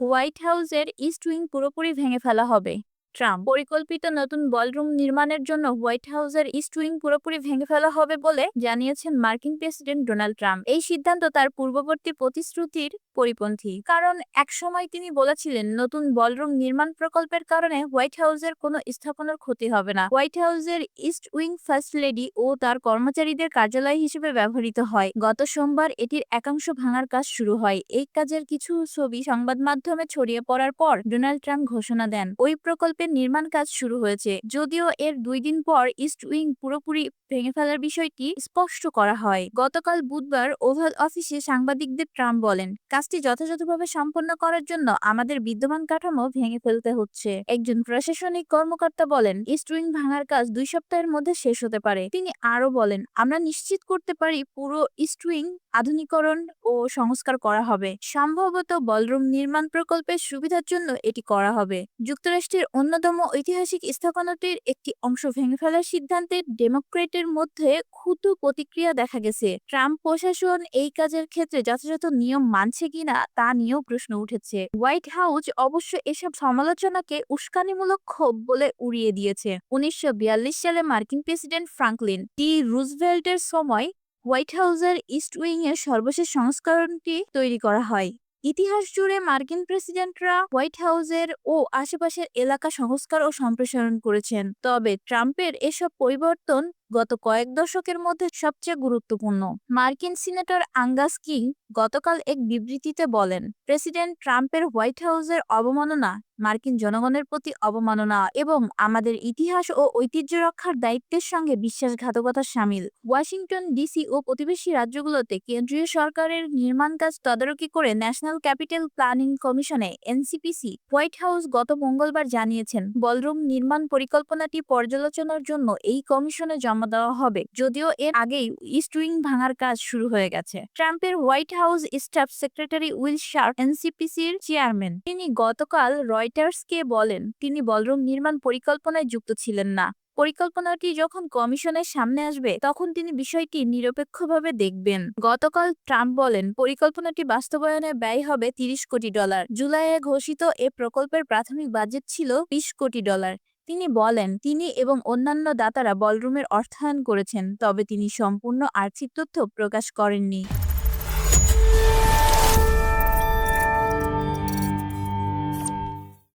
White হাউসের east wing পুরোপুরি ভেঙে ফেলা হবে। ট্রাম্প। পরিকল্পিত নতুন বলরুম নির্মাণের জন্য হোয়াইট হাউসের ইস্ট উইং পুরোপুরি ভেঙে ফেলা হবে বলে জানিয়েছেন মার্কিন প্রেসিডেন্ট ডোনাল্ড ট্রাম্প। এই সিদ্ধান্ত তার পূর্ববর্তী প্রতিশ্রুতির পরিপন্থী। কারণ একসময় তিনি বলেছিলেন, নতুন বলরুম নির্মাণ প্রকল্পের কারণে হোয়াইট হাউসের কোনো স্থাপনার ক্ষতি হবে না। হোয়াইট হাউসের ইস্ট উইং ফার্স্ট লেডি ও তার কর্মচারীদের কার্যালয় হিসেবে ব্যবহৃত হয়। গত সোমবার এটির একাংশ ভাঙার কাজ শুরু হয়। এই কাজের কিছু ছবি সংবাদ মাধ্যমে ছড়িয়ে পড়ার পর ডোনাল্ড ট্রাম্প ঘোষণা দেন। ওই প্রকল্পের নির্মাণ কাজ শুরু হয়েছে। যদিও এর দুই দিন পর ইস্ট উইং পুরোপুরি ভেঙে ফেলার বিষয়টি স্পষ্ট করা হয়। গতকাল বুধবার ওভাল অফিসে সাংবাদিকদের ট্রাম্প বলেন, কাজটি যথাযথভাবে সম্পন্ন করার জন্য আমাদের বিদ্যমান কাঠামো ভেঙে ফেলতে হচ্ছে। একজন প্রশাসনিক কর্মকর্তা বলেন ইস্ট উইং ভাঙার কাজ দুই সপ্তাহের মধ্যে শেষ হতে পারে। তিনি আরও বলেন, আমরা নিশ্চিত করতে পারি পুরো ইস্ট উইং আধুনিকরণ ও সংস্কার করা হবে। সম্ভবত বলরুম নির্মাণ প্রকল্পের সুবিধার জন্য এটি করা হবে। যুক্তরাষ্ট্রের অন্যতম ঐতিহাসিক স্থাপনাটির একটি অংশ ভেঙে ফেলার সিদ্ধান্তে ডেমোক্রেটের মধ্যে ক্ষুদ্র প্রতিক্রিয়া দেখা গেছে। ট্রাম্প প্রশাসন এই কাজের ক্ষেত্রে যথাযথ নিয়ম মানছে কিনা তা নিয়েও প্রশ্ন উঠেছে। হোয়াইট হাউস অবশ্য এসব সমালোচনাকে উস্কানিমূলক ক্ষোভ বলে উড়িয়ে দিয়েছে। উনিশশো বিয়াল্লিশ সালে মার্কিন প্রেসিডেন্ট ফ্রাঙ্কলিন টি রুজভেল্টের সময় হোয়াইট হাউসের ইস্ট উইং এর সর্বশেষ সংস্করণটি তৈরি করা হয়। ইতিহাস জুড়ে মার্কিন প্রেসিডেন্টরা হোয়াইট হাউসের ও আশেপাশের এলাকা সংস্কার ও সম্প্রসারণ করেছেন। তবে ট্রাম্পের এসব পরিবর্তন গত কয়েক দশকের মধ্যে সবচেয়ে গুরুত্বপূর্ণ। মার্কিন সিনেটর আঙ্গাস কিং গতকাল এক বিবৃতিতে বলেন, প্রেসিডেন্ট ট্রাম্পের হোয়াইট হাউসের অবমাননা, মার্কিন জনগণের প্রতি অবমাননা এবং আমাদের ইতিহাস ও ঐতিহ্য রক্ষার দায়িত্বের সঙ্গে বিশ্বাসঘাতকতা সামিল। ওয়াশিংটন ডিসি ও প্রতিবেশী রাজ্যগুলোতে কেন্দ্রীয় সরকারের নির্মাণ কাজ তদারকি করে ন্যাশনাল ক্যাপিটাল প্ল্যানিং কমিশনে এনসিপিসি হোয়াইট হাউস গত মঙ্গলবার জানিয়েছেন, বলরুম নির্মাণ পরিকল্পনাটি পর্যালোচনার জন্য এই কমিশনে জমা দেওয়া হবে। যদিও এর আগেই ইস্ট উইং ভাঙার কাজ শুরু হয়ে গেছে। ট্রাম্পের White House staff secretary Will Sharp, এনসিপিসির chairman. তিনি গতকাল রয়টার্সকে বলেন, তিনি বলরুম নির্মাণ পরিকল্পনায় যুক্ত ছিলেন না। পরিকল্পনাটি যখন কমিশনের সামনে আসবে, তখন তিনি বিষয়টি নিরপেক্ষভাবে দেখবেন। গতকাল ট্রাম্প বলেন, পরিকল্পনাটি বাস্তবায়নে ব্যয় হবে তিরিশ কোটি ডলার। জুলাইয়ে ঘোষিত এ প্রকল্পের প্রাথমিক বাজেট ছিল বিশ কোটি ডলার। তিনি বলেন, তিনি এবং অন্যান্য দাতারা বলরুমের অর্থায়ন করেছেন, তবে তিনি সম্পূর্ণ আর্থিক তথ্য প্রকাশ করেননি।